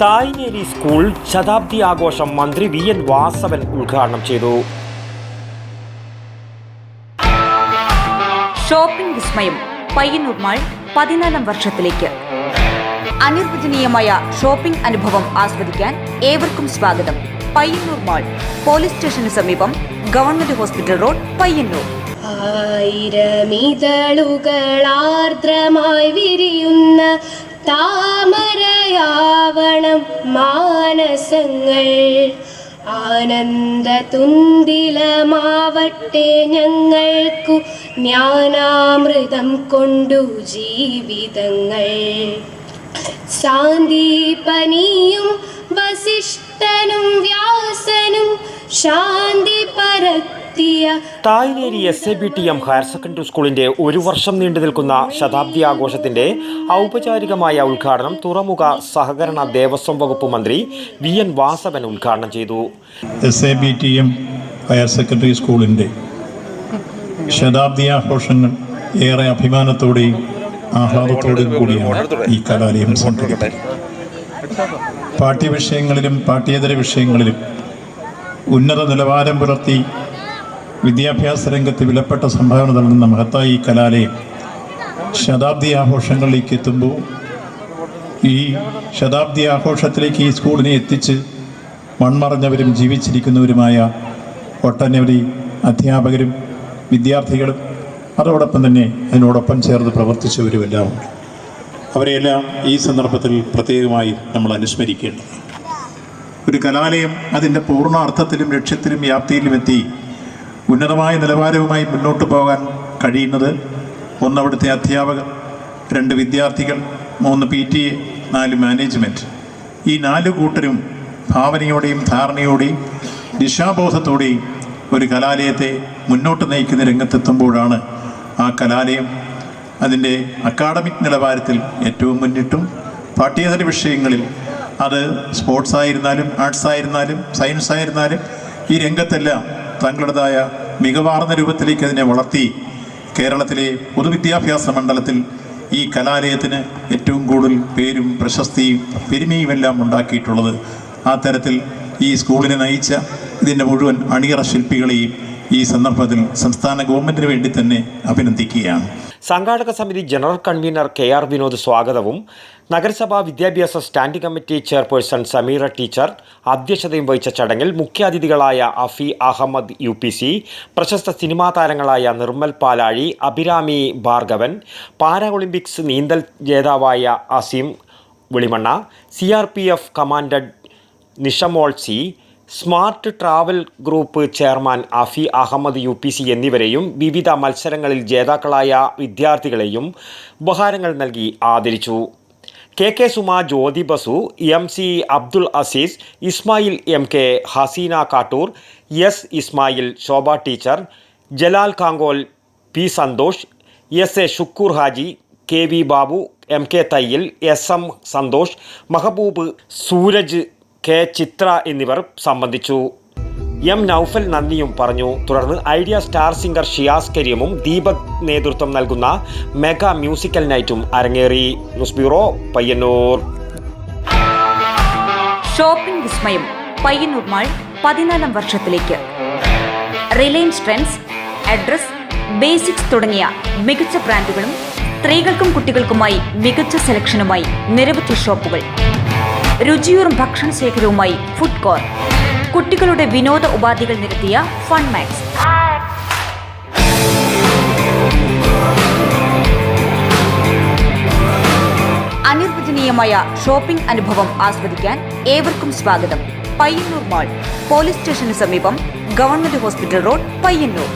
Thayineri school ശതാബ്ദി ആഘോഷം മന്ത്രി V N Vasavan ഉദ്ഘാടനം ചെയ്തു. ഷോപ്പിംഗ് വിസ്മയം പയ്യന്നൂർ മാൾ പതിനാലാം വർഷത്തിലേക്ക്. അനിർവചനീയമായ ഷോപ്പിംഗ് അനുഭവം ആസ്വദിക്കാൻ ഏവർക്കും സ്വാഗതം. പയ്യന്നൂർ മാൾ പോലീസ് സ്റ്റേഷന് സമീപം ഗവൺമെന്റ് ഹോസ്പിറ്റൽ റോഡ് പയ്യന്നൂർ. ആയിരമിതളുകൾ ആർദ്രമായി വിരിയുന്ന താമരയാവണം മാനസങ്ങൾ. ആനന്ദ തുന്തിലമാവട്ടെ ഞങ്ങൾക്കു ജ്ഞാനാമൃതം കൊണ്ടു ജീവിതങ്ങൾ. സാന്ദീപനിയും വസിഷ്ഠനും വ്യാസനും ശാന്തി പരത്തിയ Thayineri S A B T M higher secondary സ്കൂളിന്റെ ഒരു വർഷം നീണ്ടു നിൽക്കുന്ന ശതാബ്ദി ആഘോഷത്തിന്റെ ഔപചാരികമായ ഉദ്ഘാടനം തുറമുഖ സഹകരണ ദേവസ്വം വകുപ്പ് മന്ത്രി വി എൻ വാസവൻ ഉദ്ഘാടനം ചെയ്തു. S A B T M higher secondary സ്കൂളിന്റെ ശതാബ്ദി ആഘോഷങ്ങൾ ഏറെ അഭിമാനത്തോടെയും ആഹ്ലാദത്തോടെയും കൂടിയാണ് ഈ കലാലയം സംഘടിപ്പിക്കുന്നത് പാഠ്യവിഷയങ്ങളിലും പാഠ്യേതര വിഷയങ്ങളിലും ഉന്നത നിലവാരം പുലർത്തി വിദ്യാഭ്യാസ രംഗത്ത് വിലപ്പെട്ട സംഭാവന നൽകുന്ന മഹത്തായ കലാലയം ശതാബ്ദി ആഘോഷങ്ങളിലേക്ക് എത്തുമ്പോൾ ഈ ശതാബ്ദി ആഘോഷത്തിലേക്ക് ഈ സ്കൂളിനെ എത്തിച്ച് മൺമറഞ്ഞവരും ജീവിച്ചിരിക്കുന്നവരുമായ ഒട്ടനവധി അധ്യാപകരും വിദ്യാർത്ഥികളും അതോടൊപ്പം തന്നെ അതിനോടൊപ്പം ചേർന്ന് പ്രവർത്തിച്ചവരുമെല്ലാം ഉണ്ട്. അവരെയെല്ലാം ഈ സന്ദർഭത്തിൽ പ്രത്യേകമായി നമ്മൾ അനുസ്മരിക്കേണ്ടത് ഒരു കലാലയം അതിന്റെ പൂർണ അർത്ഥത്തിലും ലക്ഷ്യത്തിലും വ്യാപ്തിയിലും എത്തി ഉന്നതമായ നിലവാരവുമായി മുന്നോട്ട് പോകാൻ കഴിയുന്നത് ഒന്നവിടുത്തെ അധ്യാപകർ രണ്ട് വിദ്യാർത്ഥികൾ മൂന്ന് പി ടി എ നാല് മാനേജ്മെന്റ് ഈ നാല് കൂട്ടരും ഭാവനയോടെയും ധാരണയോടെയും ദിശാബോധത്തോടെയും ഒരു കലാലയത്തെ മുന്നോട്ട് നയിക്കുന്ന രംഗത്തെത്തുമ്പോഴാണ് ആ കലാലയം അതിന്റെ അക്കാഡമിക് നിലവാരത്തിൽ ഏറ്റവും മുന്നിട്ടും പാഠ്യേതര വിഷയങ്ങളിൽ അത് സ്പോർട്സ് ആയിരുന്നാലും ആർട്സ് ആയിരുന്നാലും സയൻസ് ആയിരുന്നാലും ഈ രംഗത്തെല്ലാം തങ്ങളുടേതായ മികവാർന്ന രൂപത്തിലേക്ക് അതിനെ വളർത്തി കേരളത്തിലെ പൊതുവിദ്യാഭ്യാസ മണ്ഡലത്തിൽ ഈ കലാലയത്തിന് ഏറ്റവും കൂടുതൽ പേരും പ്രശസ്തിയും പെരുമയുമെല്ലാം ഉണ്ടാക്കിയിട്ടുള്ളത്. ആ തരത്തിൽ ഈ സ്കൂളിനെ നയിച്ച ഇതിന്റെ മുഴുവൻ അണിയറ ശില്പികളെയും ഈ സന്ദർഭത്തിൽ സംസ്ഥാന ഗവൺമെന്റിന് വേണ്ടി തന്നെ അഭിനന്ദിക്കുകയാണ്. സംഘാടക സമിതി general convener K R Vinod സ്വാഗതവും. നഗരസഭാ വിദ്യാഭ്യാസ standing committee chairperson Sameera teacher അധ്യക്ഷതയും വഹിച്ച ചടങ്ങിൽ മുഖ്യാതിഥികളായ Afi Ahammed U P C പ്രശസ്ത സിനിമാ താരങ്ങളായ നിർമ്മൽ പാലാഴി അഭിരാമി ഭാർഗവൻ പാരാ ഒളിമ്പിക്സ് നീന്തൽ ജേതാവായ Aseem Vilimanna C R P F commandant Nishamol C smart travel group chairman Afi Ahammed U P C എന്നിവരെയും വിവിധ മത്സരങ്ങളിൽ ജേതാക്കളായ വിദ്യാർത്ഥികളെയും ഉപഹാരങ്ങൾ നൽകി ആദരിച്ചു. K K Suma Jyothi Basu M C Abdul Azeez Ismail M K Haseena Kattoor S Ismail Shobha teacher Jalal Kankol P Santhosh S A Shukkoor Haji K V Babu M K Thayyil S M Santhosh Mahboob Sooraj K Chitra എന്നിവർ സംബന്ധിച്ചു. M Noufal നന്ദിയും പറഞ്ഞു. തുടർന്ന് Idea star singer Shiyas കരീമും ദീപക് നേതൃത്വം നൽകുന്ന mega musical നൈറ്റും അരങ്ങേറി. News bureau Payyanur. Shopping വിസ്മയം. പയ്യന്നൂർ മാൾ പതിനാലാം വർഷത്തിലേക്ക്. റിലയൻസ് ട്രെൻഡ്സ് അഡ്രസ് ബേസിക്സ് തുടങ്ങിയ മികച്ച ബ്രാൻഡുകളും സ്ത്രീകൾക്കും കുട്ടികൾക്കുമായി മികച്ച സെലക്ഷനുമായി നിരവധി ഷോപ്പുകൾ. രുചിയൂറും ഭക്ഷണ ശേഖരവുമായി ഫുഡ് കോർ കുട്ടികളുടെ വിനോദ ഉപാധികൾ നിരത്തിയ ഫൺ മാക്സ് അനിർവചനീയമായ ഷോപ്പിംഗ് അനുഭവം ആസ്വദിക്കാൻ ഏവർക്കും സ്വാഗതം. പയ്യന്നൂർ മാൾ പോലീസ് സ്റ്റേഷന് സമീപം ഗവൺമെന്റ് ഹോസ്പിറ്റൽ റോഡ് പയ്യന്നൂർ.